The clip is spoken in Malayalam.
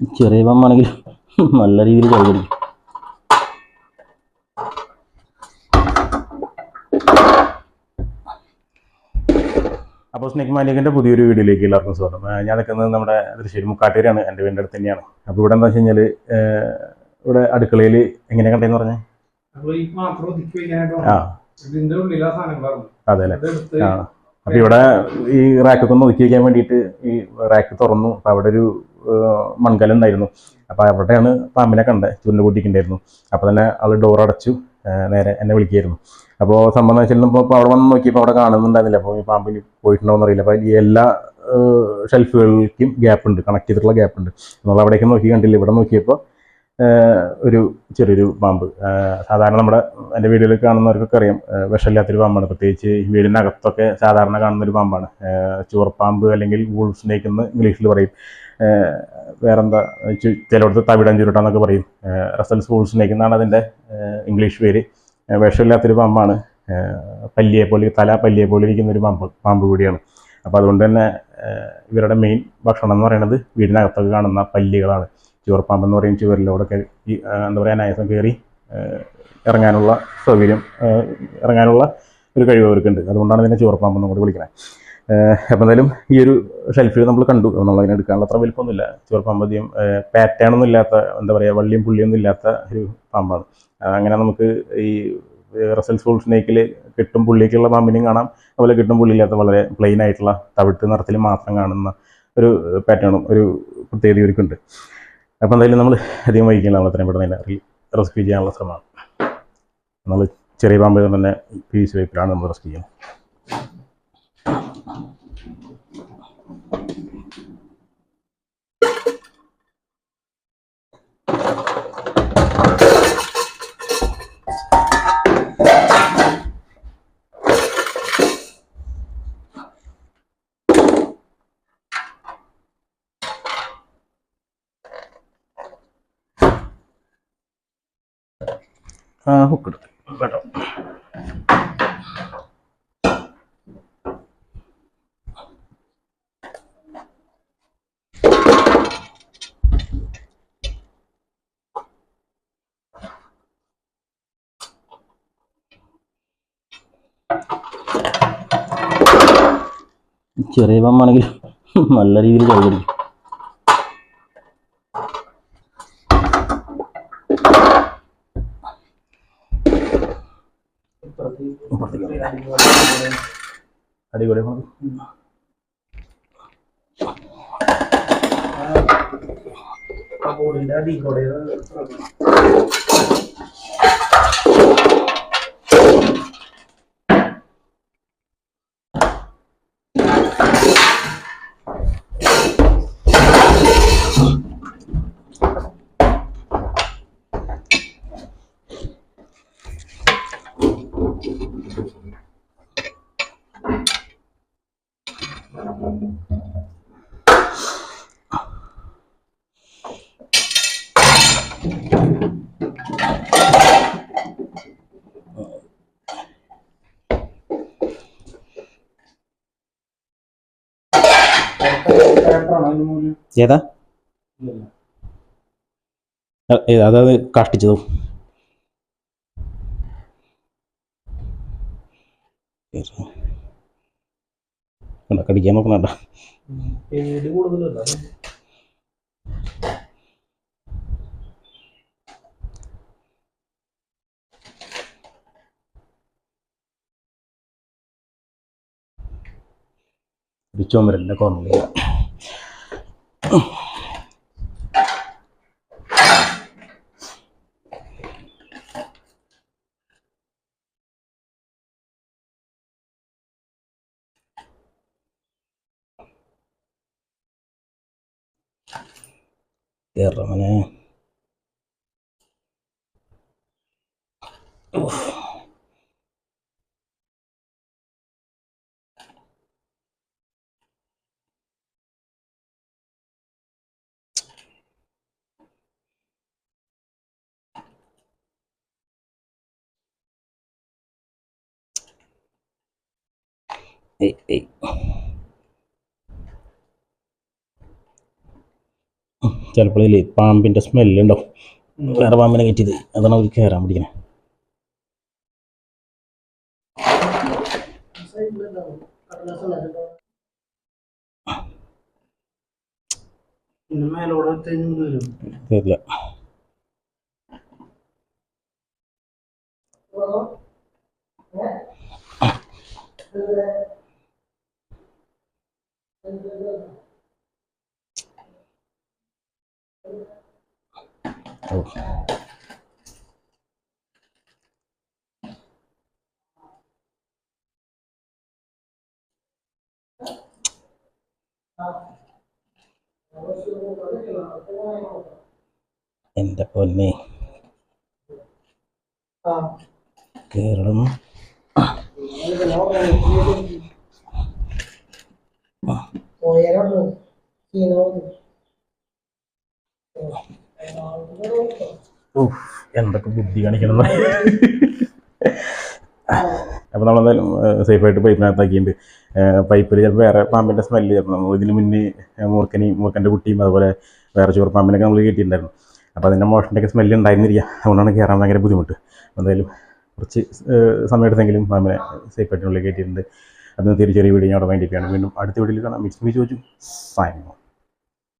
ചെറിയ പമ്പാണെങ്കിൽ നല്ല രീതിയിൽ കഴിക്കും അപ്പോൾ സ്നേക് മാലിക്കിന്റെ പുതിയൊരു വീഡിയോയിലേക്ക് എല്ലാവർക്കും സ്വാഗതം. ഞാൻ നിൽക്കുന്നത് നമ്മുടെ തൃശ്ശൂർ മുക്കാട്ടേരിയാണ് എന്റെ വീടിന്റെ അടുത്ത് തന്നെയാണ്. അപ്പോൾ ഇവിടെ എന്താ വെച്ച് കഴിഞ്ഞാൽ ഇവിടെ അടുക്കളയിൽ എങ്ങനെ കണ്ടെന്ന് പറഞ്ഞേ? ആ. അതെ അല്ലേ? ആ. അപ്പോൾ ഇവിടെ ഈ റാക്കൊക്കെ ഒന്ന് ഒതുക്കി വയ്ക്കാൻ വേണ്ടിയിട്ട് ഈ റാക്ക് തുറന്നു. അപ്പൊ അവിടെ ഒരു മൺകലം ഉണ്ടായിരുന്നു. അപ്പൊ അവിടെയാണ് പാമ്പിനെ കണ്ടത് ചുരുണ്ട് കൂട്ടിക്കുണ്ടായിരുന്നു അപ്പൊ തന്നെ ആൾ ഡോർ അടച്ചു നേരെ എന്നെ വിളിക്കായിരുന്നു അപ്പോൾ സംഭവം എന്ന് വെച്ചാൽ അവിടെ വന്ന് നോക്കിയപ്പോൾ അവിടെ കാണുന്നുണ്ടായിരുന്നില്ല. അപ്പോൾ ഈ പാമ്പിന് പോയിട്ടുണ്ടോന്ന് അറിയില്ല. അപ്പോൾ എല്ലാ ഷെൽഫുകൾക്കും ഗ്യാപ്പ് ഉണ്ട് കണക്ട് ചെയ്തിട്ടുള്ള ഗ്യാപ്പ് ഉണ്ട്. നമ്മൾ അവിടേക്ക് നോക്കി കണ്ടില്ല. ഇവിടെ നോക്കിയപ്പോൾ ഒരു ചെറിയൊരു പാമ്പ്. സാധാരണ നമ്മുടെ എന്റെ വീടുകളിൽ കാണുന്നവർക്കൊക്കെ അറിയാം വിഷമില്ലാത്തൊരു പാമ്പാണ്. പ്രത്യേകിച്ച് വീടിനകത്തൊക്കെ സാധാരണ കാണുന്നൊരു പാമ്പാണ്. ചുവർപ്പാമ്പ് അല്ലെങ്കിൽ വൂൾഫ് സ്നേക്ക് എന്ന് ഇംഗ്ലീഷിൽ പറയും. വേറെന്താ ചിലയിടത്ത് തവിടം ചുരുട്ടാന്നൊക്കെ പറയും. റസൽസ് വൂൾ സ്നേക്ക് എന്നാണ് അതിന്റെ ഇംഗ്ലീഷ് പേര്. വിഷമില്ലാത്തൊരു പാമ്പാണ്. പല്ലിയെ പോലെ തല പല്ലിയെ പോലെ ഇരിക്കുന്ന ഒരു പാമ്പ് പാമ്പ് കൂടിയാണ്. അപ്പോൾ അതുകൊണ്ട് തന്നെ ഇവരുടെ മെയിൻ ഭക്ഷണം എന്ന് പറയുന്നത് വീടിനകത്തൊക്കെ കാണുന്ന പല്ലികളാണ്. ചുവർപ്പാമ്പ് എന്ന് പറയും ചുവരിലൂടെയൊക്കെ ഈ എന്താ പറയുക അനായാസം കയറി ഇറങ്ങാനുള്ള സൗകര്യം ഇറങ്ങാനുള്ള ഒരു കഴിവ് അവർക്കുണ്ട്. അതുകൊണ്ടാണ് ഇതിനെ ചുവർപ്പാമ്പ് എന്നും കൂടി വിളിക്കുന്നത് അപ്പോൾ എന്തായാലും ഈ ഒരു ഷെൽഫിൽ നമ്മൾ കണ്ടു. നമ്മൾ അതിനെ എടുക്കാനുള്ള അത്ര വലിപ്പമൊന്നുമില്ല. ചുവർപ്പാമ്പ് അധികം പാറ്റേൺ ഒന്നും ഇല്ലാത്ത എന്താ പറയുക വള്ളിയും പുള്ളിയൊന്നും ഇല്ലാത്ത ഒരു പാമ്പാണ്. അങ്ങനെ നമുക്ക് ഈ റസൽ സ്കൂൾ സ്നേക്കിൽ കിട്ടും പുള്ളിയൊക്കെയുള്ള പാമ്പിനെയും കാണാം. അതുപോലെ കിട്ടും പുള്ളിയില്ലാത്ത വളരെ പ്ലെയിൻ ആയിട്ടുള്ള തവിട്ട് നിറത്തിൽ മാത്രം കാണുന്ന ഒരു പാറ്റേണും ഒരു പ്രത്യേകത ഇവർക്കുണ്ട്. അപ്പോൾ എന്തായാലും നമ്മൾ അധികം വൈകിക്കില്ല നമ്മൾ എത്രയും പെട്ടെന്ന് തന്നെ റെസ്ക്യൂ ചെയ്യാനുള്ള ശ്രമമാണ്. നമ്മൾ ചെറിയ പാമ്പ് തന്നെ പി വി സി വൈപ്പിലാണ് നമ്മൾ റെസ്ക്യൂ ചെയ്യുന്നത്. ഹുക്ക് എടുത്ത് കേട്ടോ. ചെറിയ പമ്പാണെങ്കിൽ നല്ല രീതിയിൽ കഴിക്കും Umur 13. Lagi? Aku udah jadi. ഏതാ? അതായത് കാഷ്ടിച്ചതോ? കണ്ടോ, കടിക്കാൻ കൂടുതലല്ല ഒരു ചുമരന്റെ കോർണറിൽ biar mana uh. Eh, eh. ചിലപ്പോൾ ഇതിൽ പാമ്പിന്റെ സ്മെല്ലുണ്ടാവും വേറെ പാമ്പിനെ കയറ്റിയത് അതാണ് അവർ കയറാൻ പിടിക്കുന്നത് പിന്നെ മേലോടെ തെങ്ങ് എന്റെ പൊന്നെ. കേരളം. ഉഫ്, എന്തൊക്കെ ബുദ്ധി കാണിക്കണം അപ്പോൾ നമ്മളെന്തായാലും സേഫായിട്ട് പൈപ്പിനകത്താക്കിയിട്ടുണ്ട്. പൈപ്പിൽ ചിലപ്പോൾ വേറെ പാമ്പിന്റെ സ്മെല്ല് ചിലപ്പോൾ നമ്മൾ ഇതിന് മുന്നേ മൂർക്കനി മൂർക്കന്റെ കുട്ടിയും അതുപോലെ വേറെ ചോറ് പാമ്പിനൊക്കെ നമ്മൾ കയറ്റിയിട്ടുണ്ടായിരുന്നു അപ്പോൾ അതിന്റെ മോഷന്റെയൊക്കെ സ്മെല്ല് ഉണ്ടായിരുന്നില്ല അതുകൊണ്ടാണ് കയറാൻ ഭയങ്കര ബുദ്ധിമുട്ട്. എന്തായാലും കുറച്ച് സമയം എടുത്തെങ്കിലും പാമ്പിനെ സേഫായിട്ടിനുള്ളിൽ കയറ്റിയിട്ടുണ്ട്. അതിന് തിരിച്ചൊരു വീഡിയോ അവിടെ വേണ്ടിയിട്ടാണ് വീണ്ടും അടുത്ത വീഡിയോയിൽ കാണാം. മിക്സ് മീ ചോദിച്ചു. സൈൻ